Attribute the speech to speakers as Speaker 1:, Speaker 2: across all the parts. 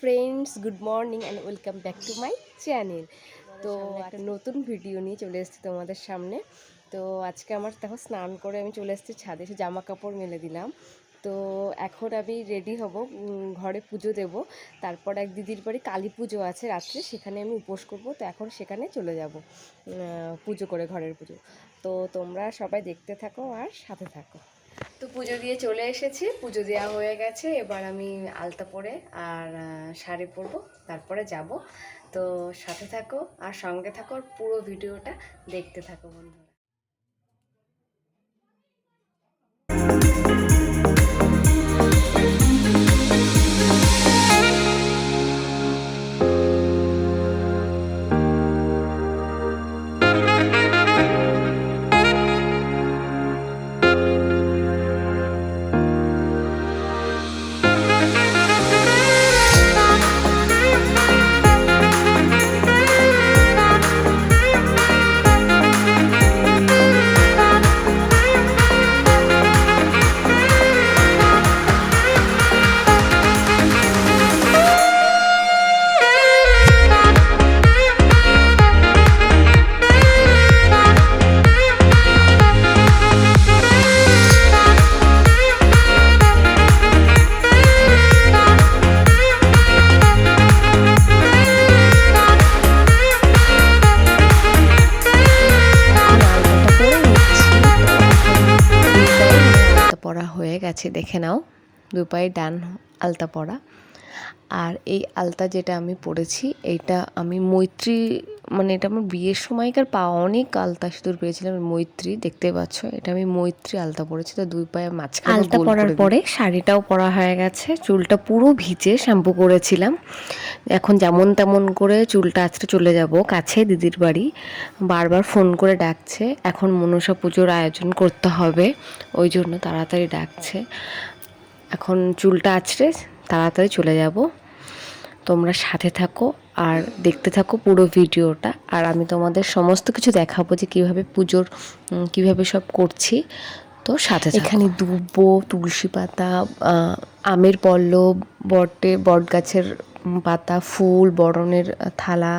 Speaker 1: Friends good morning and welcome back to my channel তো একটা নতুন ভিডিও নিয়ে চলে এসেছি তোমাদের সামনে। তো আজকে আমার দেখো স্নান করে আমি চলে এসেছি ছাদে, এসে জামা কাপড় মেলে দিলাম। তো এখন আমি রেডি হব ঘরে পুজো দেব। তারপর এক দিদির বাড়ি কালী পুজো আছে রাত্রে, সেখানে আমি উপোস করব। তো এখন সেখানে চলে যাব পুজো করে ঘরের পুজো। তো তোমরা সবাই দেখতে থাকো আর সাথে থাকো। তো পুজো দিয়ে চলে এসেছি। পুজো দেওয়া হয়ে গেছে, এবার আমি আলতা পরে আর শাড়ি পরবো, তারপরে যাব। তো সাথে থাকো আর সঙ্গে থাকো আর পুরো ভিডিওটা দেখতে থাকো বন্ধুরা। গেছে দেখে নাও। দু পায়ে ডান আলতা পরা আর এই আলতা যেটা আমি পরেছি এইটা আমি মৈত্রী মানে এটা আমার বিয়ের সময়কার পাওয়া অনেক আলতা সিঁদুর পেয়েছিলাম মৈত্রী দেখতে পাচ্ছ এটা আমি মৈত্রী আলতা পরেছি তো দুই পায়ে মাঝখানে
Speaker 2: আলতা পরার পরে শাড়িটাও পরা হয়ে গেছে চুলটা পুরো ভিজে শ্যাম্পু করেছিলাম। এখন যেমন তেমন করে চুলটা আজকে চলে যাব কাছে দিদির বাড়ি বারবার ফোন করে ডাকছে এখন মনসা পুজোর আয়োজন করতে হবে ওই জন্য তাড়াতাড়ি ডাকছে। এখন চুলটা আছড়ে তাড়াতাড়ি চলে যাব। তোমরা সাথে থাকো আর দেখতে থাকো পুরো ভিডিওটা। আর আমি তোমাদের সমস্ত কিছু দেখাবো যে কীভাবে পুজোর কীভাবে সব করছি। তো সাথে এখানে দুব্বো, তুলসী পাতা আমের পল্লব, বটে বট গাছের পাতা, ফুল, বরণের থালা,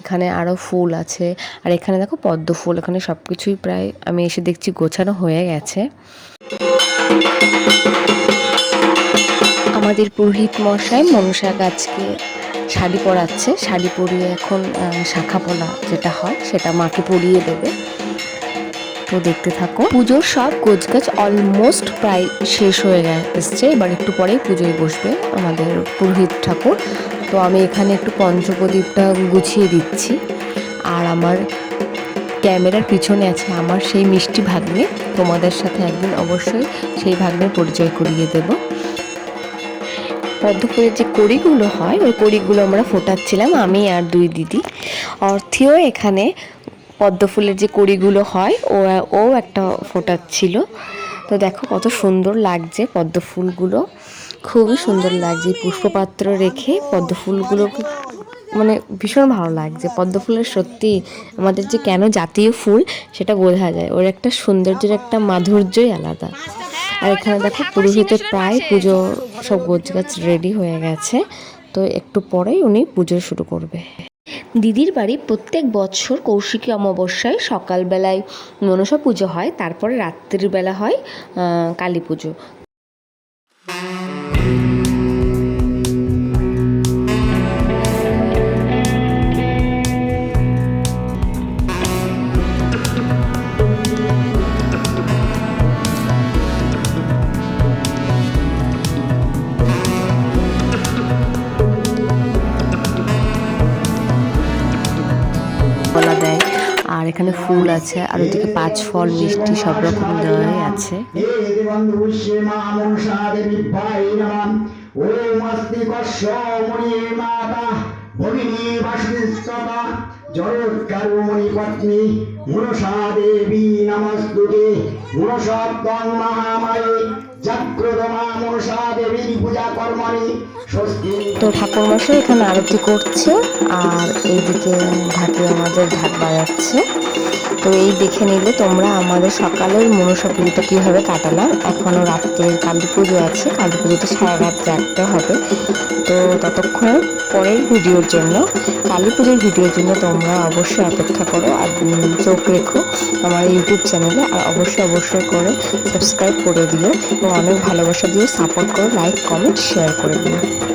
Speaker 2: এখানে আরও ফুল আছে। আর এখানে দেখো পদ্ম ফুল, এখানে সব কিছুই প্রায় আমি এসে দেখছি গোছানো হয়ে গেছে। আমাদের পুরোহিত মশাই মনসা গাছকে শাড়ি পরাচ্ছে। শাড়ি পরিয়ে এখন শাখা পলা যেটা হয় সেটা মাকে পরিয়ে দেবে। তো দেখতে থাকো, পুজোর সব গোছগাছ অলমোস্ট প্রায় শেষ হয়ে এসছে। এবার একটু পরেই পুজোয় বসবে আমাদের পুরোহিত ঠাকুর। তো আমি এখানে একটু পঞ্চপ্রদীপটা গুছিয়ে দিচ্ছি। আর আমার ক্যামেরার পিছনে আছে আমার সেই মিষ্টি ভাগ্নে। তোমাদের সাথে একদিন অবশ্যই সেই ভাগ্নের পরিচয় করিয়ে দেবো। পদ্মফুলের যে কড়িগুলো হয়, ওই কড়িগুলো আমরা ফোটাচ্ছিলাম, আমি আর দুই দিদি। অর্থেও এখানে পদ্মফুলের যে কড়িগুলো হয়, ও ও একটা ফোটাচ্ছিল। তো দেখো কত সুন্দর লাগছে পদ্মফুলগুলো। খুবই সুন্দর লাগছে পুষ্পপাত্র রেখে পদ্ম ফুলগুলোকে মানে ভীষণ ভালো লাগছে পদ্ম ফুলের সত্যি আমাদের যে কেন জাতীয় ফুল সেটা বোঝা যায়। ওর একটা সৌন্দর্যের একটা মাধুর্যই আলাদা। আর এখানে দেখো পুরোহিতের প্রায় পুজো সব গোছ গাছ রেডি হয়ে গেছে। তো একটু পরেই উনি পুজো শুরু করবে। দিদির বাড়ি প্রত্যেক বছর কৌশিকী অমাবস্যায় সকালবেলায় মনসা পুজো হয়, তারপরে রাত্রিবেলা হয় কালী পুজো। আর এখানে ফুল আছে আর ওদিকে পাঁচ ফল মিষ্টি সব রকম দেওয়াই আছে
Speaker 3: মুনি জগৎকারুমণি পত্নী মনসা দেবী নমস্তুতে মনসাত্মং মহামায়ে জাগ্রত ঠাকুর মশাই
Speaker 2: তো এখানে আরতি করছে আর এইদিকে ঢাকি আমাদের ঢাক বাজাচ্ছে। তো এই দেখে নিলে তোমরা আমাদের সকালের মনসা পুজোটা কীভাবে কাটালাম এখনও রাত্রের কালী পুজো আছে, কালী পুজোতে সারা রাত জাগতে হবে। তো ততক্ষণ পরের ভিডিওর জন্য, কালী পুজোর ভিডিওর জন্য তোমরা অবশ্যই অপেক্ষা করো আর চোখ রেখো আমার ইউটিউব চ্যানেলে আর অবশ্যই অবশ্যই করে সাবস্ক্রাইব করে দিও এবং অনেক ভালোবাসা দিয়ে সাপোর্ট করো, লাইক, কমেন্ট, শেয়ার করে দিও।